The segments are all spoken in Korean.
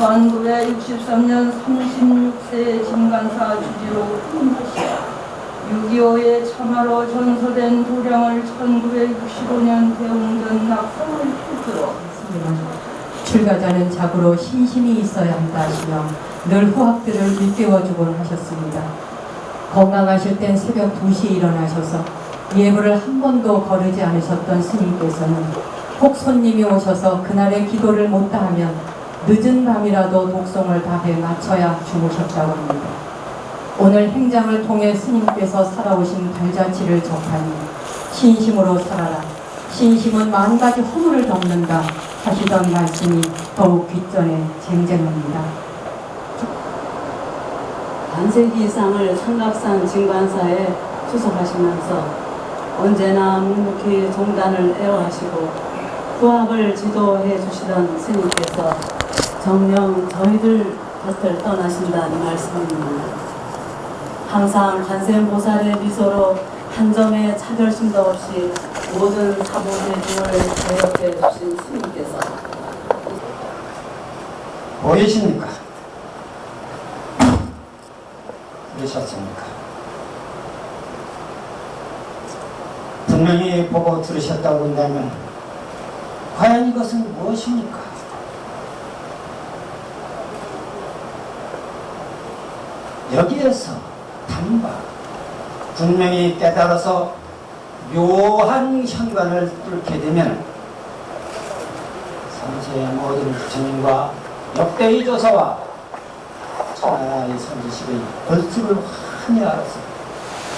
1963년 36세 진간사 주지로 퇴임하시어 6.25에 참화로 전소된 도량을 1965년 대웅전 낙성을 필두로 출가자는 자고로 신심이 있어야 한다 하시며 늘 후학들을 일깨워주곤 하셨습니다. 건강하실 땐 새벽 2시에 일어나셔서 예불을 한 번도 거르지 않으셨던 스님께서는 혹 손님이 오셔서 그날의 기도를 못다 하면 늦은 밤이라도 독송을 다해 마쳐야 주무셨다고 합니다. 오늘 행장을 통해 스님께서 살아오신 발자취를 접하니 신심으로 살아라. 신심은 만 가지 허물을 덮는다 하시던 말씀이 더욱 귓전에 쟁쟁합니다. 반세기 이상을 삼각산 진관사에 수석하시면서 언제나 묵묵히 종단을 애워하시고 후학을 지도해 주시던 스님께서 정령 저희들 곁을 떠나신다는 말씀입니다. 항상 관세음보살의 미소로 한 점의 차별심도 없이 모든 사보세주를 대역해 주신 스님께서 보이십니까? 들으셨습니까? 분명히 보고 들으셨다고 한다면 과연 이것은 무엇입니까? 여기에서 단바 분명히 깨달아서 묘한 현관을 뚫게 되면 삼세의 모든 부처님과 역대의 조사와 천하의 선지식의 벌칙을 환히 알았습니다.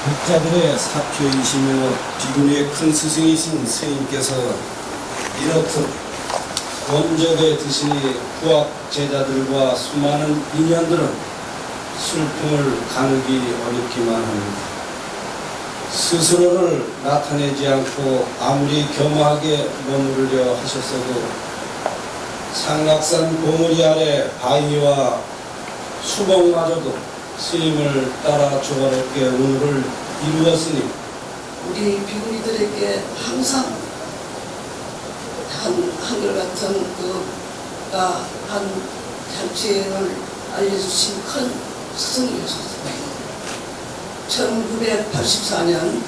학자들의 사표이시며 비군의 큰 스승이신 스님께서 이렇듯 원적에 드시니 후학 제자들과 수많은 인연들은 슬픔을 가누기 어렵기만 합니다. 스스로를 나타내지 않고 아무리 겸허하게 머무르려 하셨어도 상락산 고무리 아래 바위와 수봉마저도 스님을 따라 조화롭게 운을 이루었으니 우리 비구니들에게 항상 한, 한결같은 그가 한 잔치를 알려주신 큰 스승이었습니다. 1984년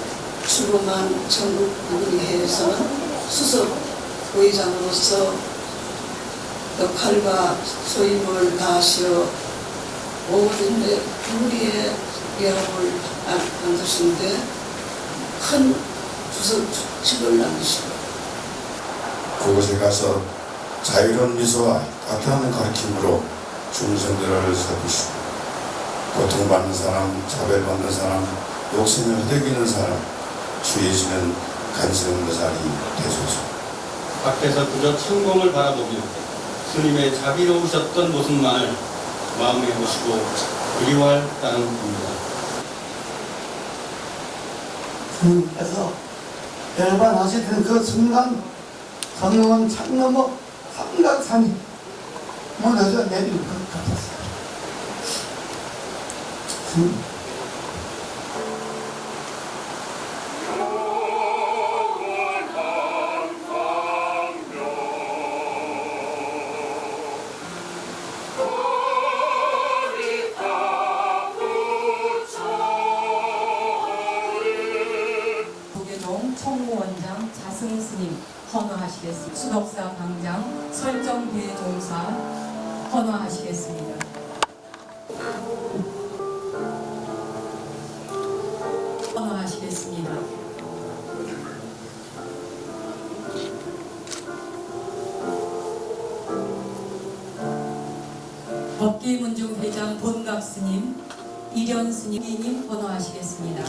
출범한 전국비구니회에서는 수석 부회장으로서 역할과 소임을 다하시어 비구니의 개업을 한 것인데 큰 주석 축을 남기시고 그곳에 가서 자유로운 미소와 따뜻한 가르침으로 중생들을 살피시고 고통받는 사람, 차별받는 사람, 욕심을 허덕이는 사람 주의시는 간성보살이 되소서. 밖에서 그저 천공을 바라보며 스님의 자비로우셨던 모습만을 마음에 모시고 그리워할 따름입니다. 주님께서 열반하시던 그 순간 성령은 창 넘어 삼각산이 무너져 내리는 것 같았어요. 음. 총무원장 자승 스님 헌화하시겠습니다. 수덕사 강장 설정 대종사 헌화하시겠습니다. 헌화하시겠습니다. 법기문중 회장 본각 스님, 이련 스님님 헌화하시겠습니다.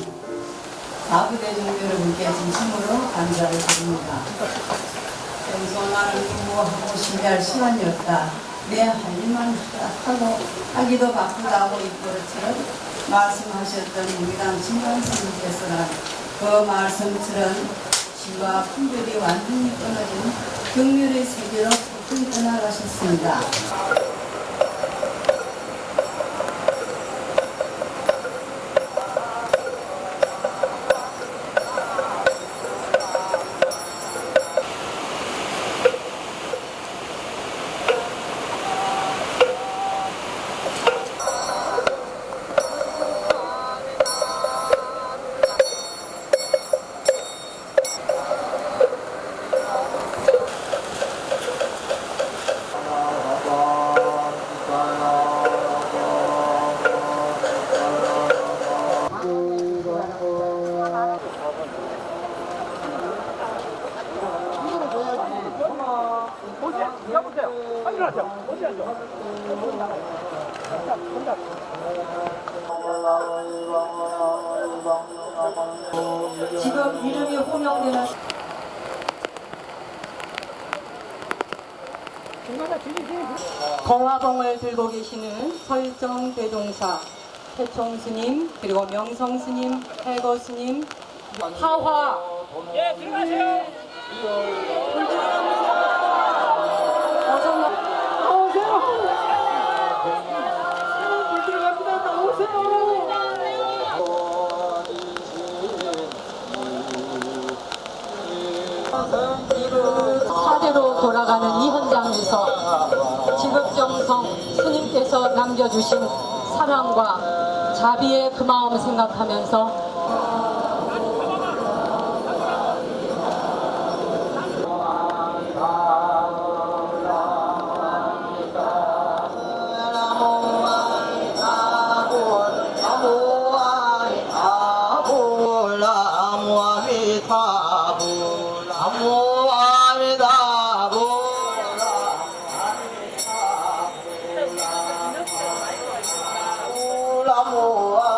사부대중 여러분께 진심으로 감사를 드립니다. 평소만을 공부하고 신뢰할 시간이었다. 내 할 일만 하고 하기도 바쁘다고 이버릇처럼 말씀하셨던 무기당 진관 스님께서는 그 말씀처럼 질과 품별이 완전히 끊어진 경멸의 세계로 폭풍 떠나가셨습니다. 지금 이름이 호명되는 공화봉을 들고 계시는 설정 대종사 태총 스님 그리고 명성 스님 해거 스님 하화. 예 들어가세요 사대로 돌아가는 이 현장에서 지극정성 스님께서 남겨주신 사랑과 자비의 그 마음을 생각하면서 아